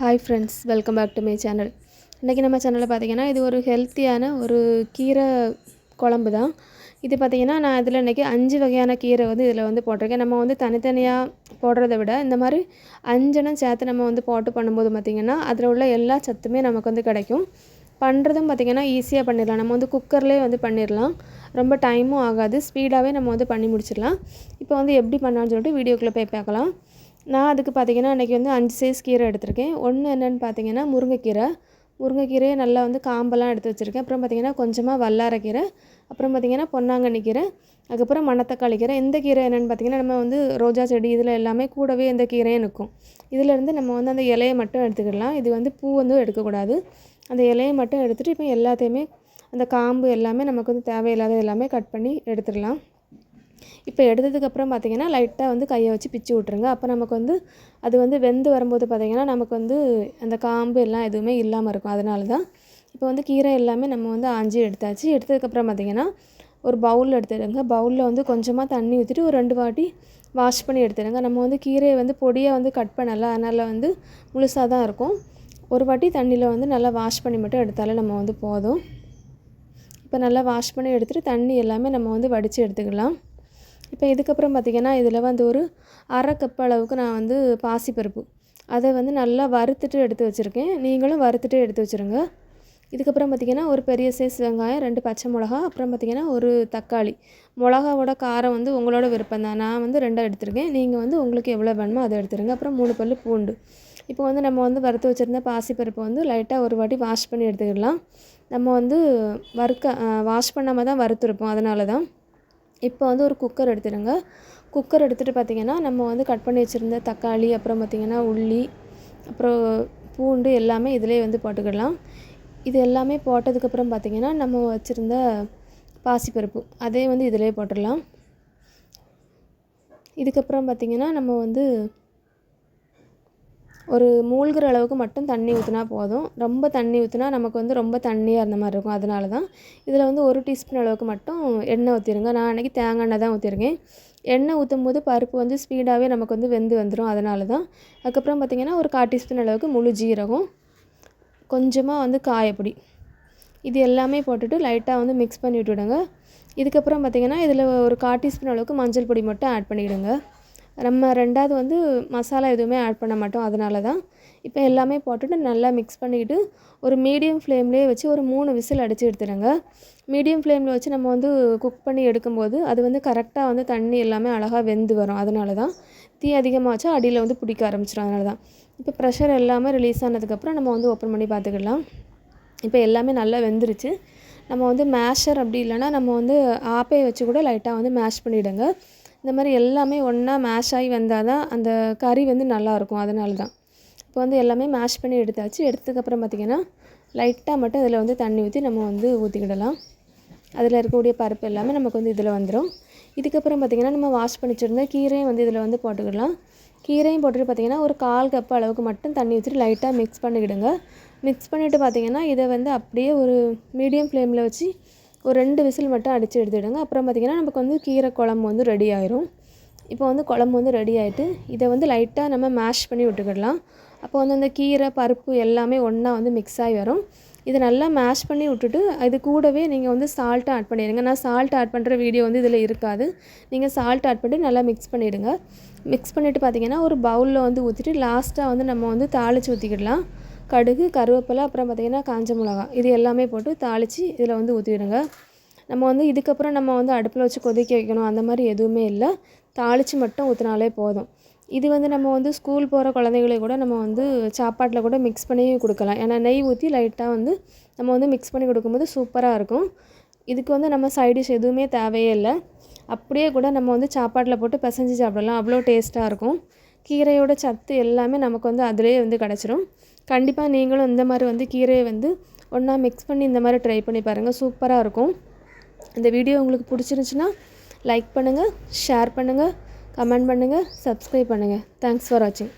Hi friends welcome back to my channel இன்றைக்கி நம்ம சேனலில் பார்த்தீங்கன்னா இது ஒரு ஹெல்த்தியான ஒரு கீரை குழம்பு தான். இது பார்த்திங்கன்னா நான் இதில் இன்றைக்கி அஞ்சு வகையான கீரை வந்து இதில் வந்து போட்டிருக்கேன். நம்ம வந்து தனித்தனியாக போடுறத விட இந்த மாதிரி அஞ்சனம் சேர்த்து நம்ம வந்து போட்டு பண்ணும்போது பார்த்திங்கன்னா அதில் உள்ள எல்லா சத்துமே நமக்கு வந்து கிடைக்கும். பண்ணுறதும் பார்த்திங்கன்னா ஈஸியாக பண்ணிடலாம். நம்ம வந்து குக்கர்லேயே வந்து பண்ணிடலாம். ரொம்ப டைமும் ஆகாது. ஸ்பீடாகவே நம்ம வந்து பண்ணி முடிச்சிடலாம். இப்போ வந்து எப்படி பண்ணலான்னு சொல்லிட்டு வீடியோக்குள்ளே போய் பார்க்கலாம். நான் அதுக்கு பார்த்திங்கன்னா அன்றைக்கி வந்து அஞ்சு சைஸ் கீரை எடுத்திருக்கேன். ஒன்று என்னென்னு பார்த்தீங்கன்னா முருங்கைக்கீரை. முருங்கைக்கீரையை நல்லா வந்து காம்பெல்லாம் எடுத்து வச்சுருக்கேன். அப்புறம் பார்த்திங்கன்னா கொஞ்சமாக வல்லாரக்கீரை அப்புறம் பார்த்திங்கன்னா பொன்னாங்கண்ணி கீரை. அதுக்கப்புறம் மணத்தக்காளி கீரை. இந்த கீரை என்னென்னு பார்த்திங்கன்னா நம்ம வந்து ரோஜா செடி இதில் எல்லாமே கூடவே இந்த கீரையும் நிற்கும். இதிலேருந்து நம்ம வந்து அந்த இலையை மட்டும் எடுத்துக்கிடலாம். இது வந்து பூ வந்து எடுக்கக்கூடாது. அந்த இலையை மட்டும் எடுத்துகிட்டு இப்போ எல்லாத்தையுமே அந்த காம்பு எல்லாமே நமக்கு வந்து தேவையில்லாத எல்லாமே கட் பண்ணி எடுத்துடலாம். இப்போ எடுத்ததுக்கப்புறம் பார்த்திங்கன்னா லைட்டாக வந்து கையை வச்சு பிச்சு விட்ருங்க அப்போ நமக்கு வந்து அது வந்து வெந்து வரும்போது பார்த்திங்கன்னா நமக்கு வந்து அந்த காம்பு எல்லாம் எதுவுமே இல்லாமல் இருக்கும். அதனால தான் இப்போ வந்து கீரை எல்லாமே நம்ம வந்து ஆஞ்சி எடுத்தாச்சு. எடுத்ததுக்கப்புறம் பார்த்திங்கன்னா ஒரு பவுலில் எடுத்துடுங்க. பவுலில் வந்து கொஞ்சமாக தண்ணி ஊற்றிட்டு ஒரு ரெண்டு வாட்டி வாஷ் பண்ணி எடுத்துடுங்க. நம்ம வந்து கீரையை வந்து பொடியை வந்து கட் பண்ணலை. அதனால் வந்து முழுசாக தான் இருக்கும். ஒரு வாட்டி தண்ணியில் வந்து நல்லா வாஷ் பண்ணி மட்டும் எடுத்தாலே நம்ம வந்து போதும். இப்போ நல்லா வாஷ் பண்ணி எடுத்துகிட்டு தண்ணி எல்லாமே நம்ம வந்து வடித்து எடுத்துக்கலாம். இப்போ இதுக்கப்புறம் பார்த்திங்கன்னா இதில் வந்து ஒரு அரை கப் அளவுக்கு நான் வந்து பாசிப்பருப்பு. அதை வந்து நல்லா வறுத்துட்டு எடுத்து வச்சுருக்கேன். நீங்களும் வறுத்துட்டு எடுத்து வச்சுருங்க. இதுக்கப்புறம் பார்த்திங்கன்னா ஒரு பெரிய சைஸ் வெங்காயம் ரெண்டு பச்சை மிளகா அப்புறம் பார்த்திங்கன்னா ஒரு தக்காளி. மிளகாவோட காரம் வந்து உங்களோட விருப்பம் தான். நான் வந்து ரெண்டாக எடுத்திருக்கேன். நீங்கள் வந்து உங்களுக்கு எவ்வளோ வேணுமோ அதை எடுத்துருங்க. அப்புறம் மூணு பல் பூண்டு. இப்போ வந்து நம்ம வந்து வறுத்து வச்சுருந்த பாசிப்பருப்பை வந்து லைட்டாக ஒரு வாட்டி வாஷ் பண்ணி எடுத்துக்கிடலாம். நம்ம வந்து வறுக்க வாஷ் பண்ணாமல் தான் வறுத்துருப்போம். அதனால தான். இப்போ வந்து ஒரு குக்கர் எடுத்துடுங்க. குக்கர் எடுத்துகிட்டு பார்த்திங்கன்னா நம்ம வந்து கட் பண்ணி வச்சுருந்த தக்காளி அப்புறம் பார்த்திங்கன்னா உள்ளி அப்புறம் பூண்டு எல்லாமே இதிலே வந்து போட்டுக்கிடலாம். இது எல்லாமே போட்டதுக்கப்புறம் பார்த்திங்கன்னா நம்ம வச்சுருந்த பாசிப்பருப்பு அதே வந்து இதிலே போட்டுடலாம். இதுக்கப்புறம் பார்த்திங்கன்னா நம்ம வந்து ஒரு மூழ்கிற அளவுக்கு மட்டும் தண்ணி ஊற்றினா போதும். ரொம்ப தண்ணி ஊற்றினா நமக்கு வந்து ரொம்ப தண்ணியாக இருந்த மாதிரி இருக்கும். அதனால தான் இதில் வந்து ஒரு டீஸ்பூன் அளவுக்கு மட்டும் எண்ணெய் ஊற்றிடுங்க நான் அன்றைக்கி தேங்காய் எண்ணெய் தான் ஊற்றிருக்கேன் எண்ணெய் ஊற்றும் போது பருப்பு வந்து ஸ்பீடாகவே நமக்கு வந்து வெந்து வந்துடும் அதனால தான் அதுக்கப்புறம் பார்த்திங்கன்னா ஒரு கால் டீஸ்பூன் அளவுக்கு முழு ஜீரகம் கொஞ்சமாக வந்து காயப்பொடி இது எல்லாமே போட்டுட்டு லைட்டாக வந்து மிக்ஸ் பண்ணி விட்டுவிடுங்க இதுக்கப்புறம் பார்த்திங்கன்னா இதில் ஒரு கால் டீஸ்பூன் அளவுக்கு மஞ்சள் பொடி மட்டும் ஆட் பண்ணிவிடுங்க நம்ம ரெண்டாவது வந்து மசாலா எதுவுமே ஆட் பண்ண மாட்டோம். அதனால தான் இப்போ எல்லாமே போட்டுட்டு நல்லா மிக்ஸ் பண்ணிக்கிட்டு ஒரு மீடியம் ஃப்ளேம்லேயே வச்சு ஒரு மூணு விசில் அடித்து எடுத்துடுங்க. மீடியம் ஃப்ளேமில் வச்சு நம்ம வந்து குக் பண்ணி எடுக்கும்போது அது வந்து கரெக்டாக வந்து தண்ணி எல்லாமே அழகாக வெந்து வரும். அதனால தான் தீ அதிகமாக வச்சா அடியில் வந்து பிடிக்க ஆரம்பிச்சிடும் அதனால தான் இப்போ ப்ரெஷர் எல்லாமே ரிலீஸ் ஆனதுக்கப்புறம் நம்ம வந்து ஓப்பன் பண்ணி பார்த்துக்கலாம். இப்போ எல்லாமே நல்லா வெந்துருச்சு. நம்ம வந்து மேஷர் அப்படி இல்லைனா நம்ம வந்து ஆப்பையை வச்சு கூட லைட்டாக வந்து மேஷ் பண்ணிவிடுங்க இந்த மாதிரி எல்லாமே ஒன்றா மேஷ் ஆகி வந்தால் தான் அந்த கறி வந்து நல்லாயிருக்கும் அதனால தான் இப்போ வந்து எல்லாமே மேஷ் பண்ணி எடுத்தாச்சு. எடுத்ததுக்கப்புறம் பார்த்திங்கன்னா லைட்டாக மட்டும் இதில் வந்து தண்ணி ஊற்றி நம்ம வந்து ஊற்றிக்கிடலாம் அதில் இருக்கக்கூடிய பருப்பு எல்லாமே நமக்கு வந்து இதில் வந்துடும் இதுக்கப்புறம் பார்த்திங்கன்னா நம்ம வாஷ் பண்ணி வச்சுருந்த கீரையும் வந்து இதில் வந்து போட்டுக்கிடலாம். கீரையும் போட்டுட்டு பார்த்திங்கன்னா ஒரு கால் கப் அளவுக்கு மட்டும் தண்ணி ஊற்றிட்டு லைட்டாக மிக்ஸ் பண்ணிக்கிடுங்க. மிக்ஸ் பண்ணிவிட்டு பார்த்திங்கன்னா இதை வந்து அப்படியே ஒரு மீடியம் ஃப்ளேமில் வச்சு ஒரு ரெண்டு விசில் மட்டும் அடித்து எடுத்துவிடுங்க அப்புறம் பார்த்திங்கன்னா நமக்கு வந்து கீரை குழம்பு வந்து ரெடி ஆயிரும். இப்போ வந்து குழம்பு வந்து ரெடி ஆகிட்டு இதை வந்து லைட்டாக நம்ம மேஷ் பண்ணி விட்டுக்கிடலாம். அப்போ வந்து அந்த கீரை பருப்பு எல்லாமே ஒன்றா வந்து மிக்ஸ் ஆகி வரும். இதை நல்லா மேஷ் பண்ணி விட்டுட்டு இது கூடவே நீங்கள் வந்து சால்ட்டு ஆட் பண்ணிடுங்க. நான் சால்ட் ஆட் பண்ணுற வீடியோ வந்து இதில் இருக்காது. நீங்கள் சால்ட் ஆட் பண்ணிட்டு நல்லா மிக்ஸ் பண்ணிவிடுங்க மிக்ஸ் பண்ணிவிட்டு பார்த்தீங்கன்னா ஒரு பவுலில் வந்து ஊற்றிட்டு லாஸ்ட்டாக வந்து நம்ம வந்து தாளித்து ஊற்றிக்கிடலாம் கடுகு கருவேப்பிலை அப்புறம் பார்த்திங்கன்னா காஞ்ச மிளகா. இது எல்லாமே போட்டு தாளித்து இதில் வந்து ஊற்றிடுங்க நம்ம வந்து இதுக்கப்புறம் நம்ம வந்து அடுப்பில் வச்சு கொதிக்க வைக்கணும். அந்த மாதிரி எதுவுமே இல்லை. தாளித்து மட்டும் ஊற்றினாலே போதும். இது வந்து நம்ம வந்து ஸ்கூல் போகிற குழந்தைகளை கூட நம்ம வந்து சாப்பாட்டில் கூட மிக்ஸ் பண்ணி கொடுக்கலாம். ஏன்னா நெய் ஊற்றி லைட்டாக வந்து நம்ம வந்து மிக்ஸ் பண்ணி கொடுக்கும்போது சூப்பராக இருக்கும். இதுக்கு வந்து நம்ம சைடிஷ் எதுவுமே தேவையே இல்லை. அப்படியே கூட நம்ம வந்து சாப்பாட்டில் போட்டு பிசைஞ்சு சாப்பிடலாம். அவ்வளோ டேஸ்ட்டாக இருக்கும். கீரையோட சத்து எல்லாமே நமக்கு வந்து அதிலே வந்து கிடச்சிரும். கண்டிப்பாக நீங்களும் இந்த மாதிரி வந்து கீரையை வந்து ஒன்றா மிக்ஸ் பண்ணி இந்த மாதிரி ட்ரை பண்ணி பாருங்கள் சூப்பராக இருக்கும். இந்த வீடியோ உங்களுக்கு பிடிச்சிருந்துச்சின்னா லைக் பண்ணுங்கள் ஷேர் பண்ணுங்கள் கமெண்ட் பண்ணுங்கள் சப்ஸ்கிரைப் பண்ணுங்கள் தேங்க்ஸ் ஃபார் வாட்சிங்